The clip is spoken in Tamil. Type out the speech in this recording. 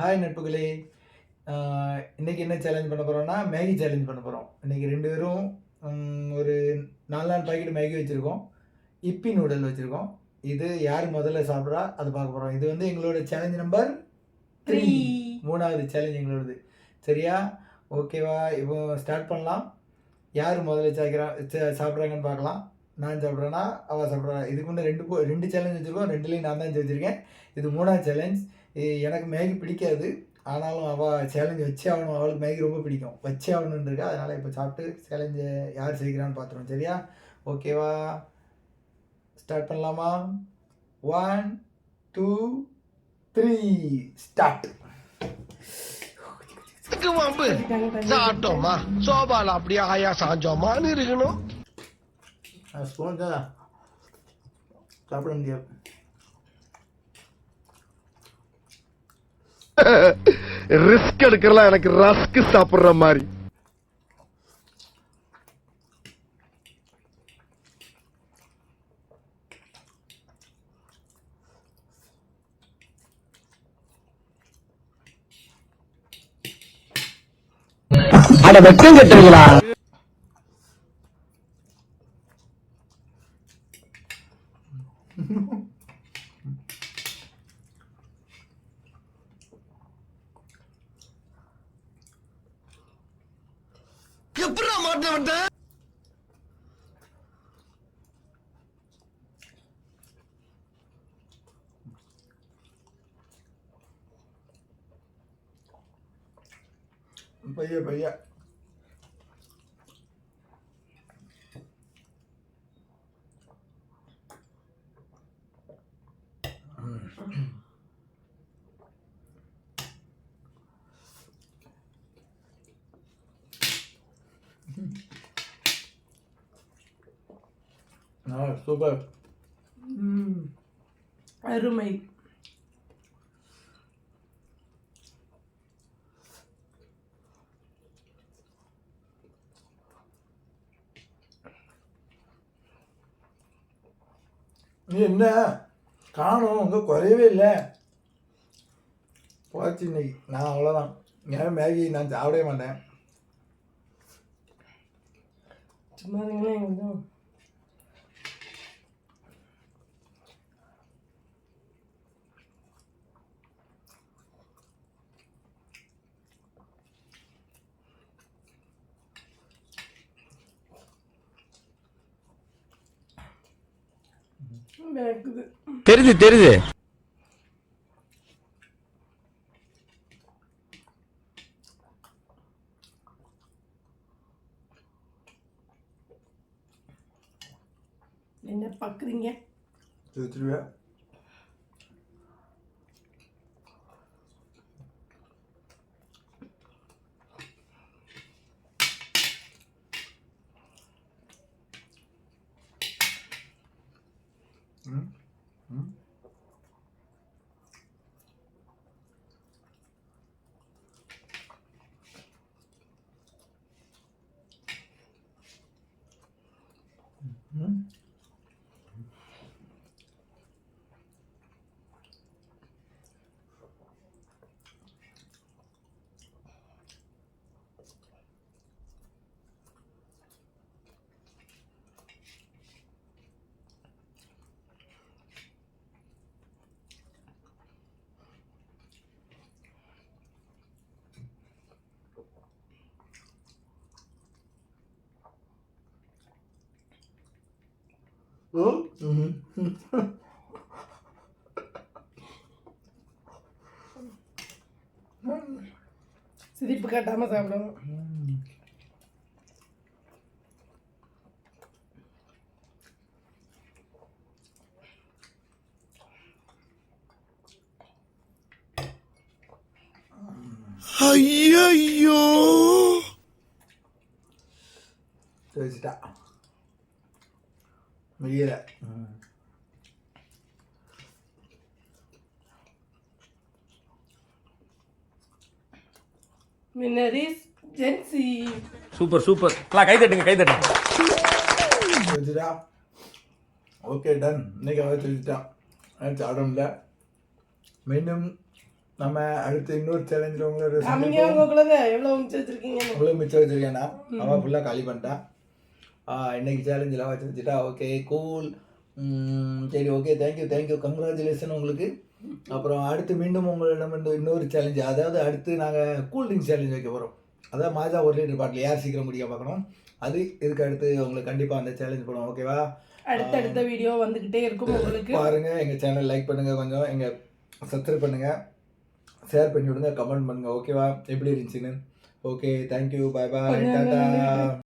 ஹாய் நட்புகளே. ஆஹ் இன்னைக்கு என்ன சேலஞ்ச் பண்ண போகிறோம்னா மேகி சேலஞ்ச் பண்ண போகிறோம் இன்னைக்கு ரெண்டு பேரும் ஒரு நாலு நாலு பாக்கெட் மேகி வச்சுருக்கோம். இப்பி நூடல் வச்சுருக்கோம். இது யார் முதல்ல சாப்பிட்றா அதை பார்க்க போகிறோம் இது வந்து எங்களோட சேலஞ்ச் நம்பர் த்ரீ. மூணாவது சேலஞ்ச் எங்களோடது. சரியா? ஓகேவா இப்போ ஸ்டார்ட் பண்ணலாம். யார் முதல்ல சாய்க்கிறா சாப்பிட்றாங்கன்னு பார்க்கலாம். நான் சாப்பிட்றேன்னா அவள் சாப்பிட்றா. இதுக்கு முன்னே ரெண்டு ரெண்டு சேலஞ்ச் வச்சுருக்கோம். ரெண்டுலேயும் நான் தான் வச்சுருக்கேன் இது மூணாவது சேலஞ்ச் எனக்கு மேகி பிடிக்காது. ஆனாலும் அவள் சேலஞ்ச் வச்சே ஆகணும். அவளுக்கு மேகி ரொம்ப பிடிக்கும். வச்சே ஆகணும்னு இருக்கா அதனால் இப்போ சாப்பிட்டு சேலஞ்சை யார் செய்கிறான்னு பார்த்துருவோம் சரியா? ஓகேவா ஸ்டார்ட் பண்ணலாமா? ஒன் டூ த்ரீ ஸ்டார்ட் வம்பு சாப்பிட்டோமா? சோபால அப்படியே ஆயா சாஞ்சோமான்னு இருக்கணும். ஸ்பூன் சாப்பிட முடியாது. ரிஸ்க் எடுக்கிறலாம் எனக்கு ரஸ்க் சாப்பிடுற மாதிரி. அட வெக்கம் கட்டுறீங்களா எப்படா மாட்ட வந்த பைய. பைய சூப்பர். அருமை. நீ என்ன? காணும் உங்க குறையவே இல்லை. போச்சு இன்னைக்கு. நான் அவ்வளோதான் ஏன் மேகி நான் சாப்பிடவே மாட்டேன். சும்மா இருங்களேன் கொஞ்சம் வேக்குது தெரியுது தெரியுது என்ன பார்க்குறீங்க வச்சுருவேன் சிரிப்பு காட்டாமல் சாப்பிடணும் ஐயோ வச்சுட்டா முடியல மின்னரிஸ் ஜென்சி சூப்பர் சூப்பர். எல்லாம் கை தட்டுங்க கை தட்டுங்க. ஓகே டன் இன்னைக்கு அவன் வச்சுட்டான் சாப்பிட முடியல மீண்டும் நம்ம அடுத்து இன்னொரு சேலஞ்சில் உங்களோட எவ்வளோ மிச்சம் வச்சிருக்கீங்க அவ்வளோ மிச்சம் வச்சிருக்கேன்னா அவன் ஃபுல்லாக காலி பண்ணிட்டான் ஆ, இன்னைக்கு சேலஞ்சில் வச்சு வச்சுட்டா ஓகே கூல் சரி okay thank you thank you congratulation உங்களுக்கு. அப்புறம் அடுத்து மீண்டும் உங்களிடம் இன்னொரு சேலஞ்சு அதாவது அடுத்து நாங்கள் கூல் ட்ரிங்க்ஸ் சேலஞ்ச் வைக்க போகிறோம் அதாவது மாஜா ஒரு லிட்டர் பாட்டில் யார் சீக்கிரம் முடிக்க பார்க்கணும்? அது இதுக்கு அடுத்து உங்களுக்கு கண்டிப்பாக அந்த சேலஞ்ச் பண்ணுவோம் ஓகேவா அடுத்தடுத்த வீடியோ வந்துகிட்டே இருக்கும் உங்களுக்கு. பாருங்க எங்கள் சேனல் லைக் பண்ணுங்க கொஞ்சம் எங்கள் சப்ஸ்கிரைப் பண்ணுங்க. ஷேர் பண்ணி விடுங்க கமெண்ட் பண்ணுங்க ஓகேவா எப்படி இருந்துச்சுன்னு? ஓகே தேங்க்யூ பாய் பாய் கொஞ்சம் டாடா. நேரம்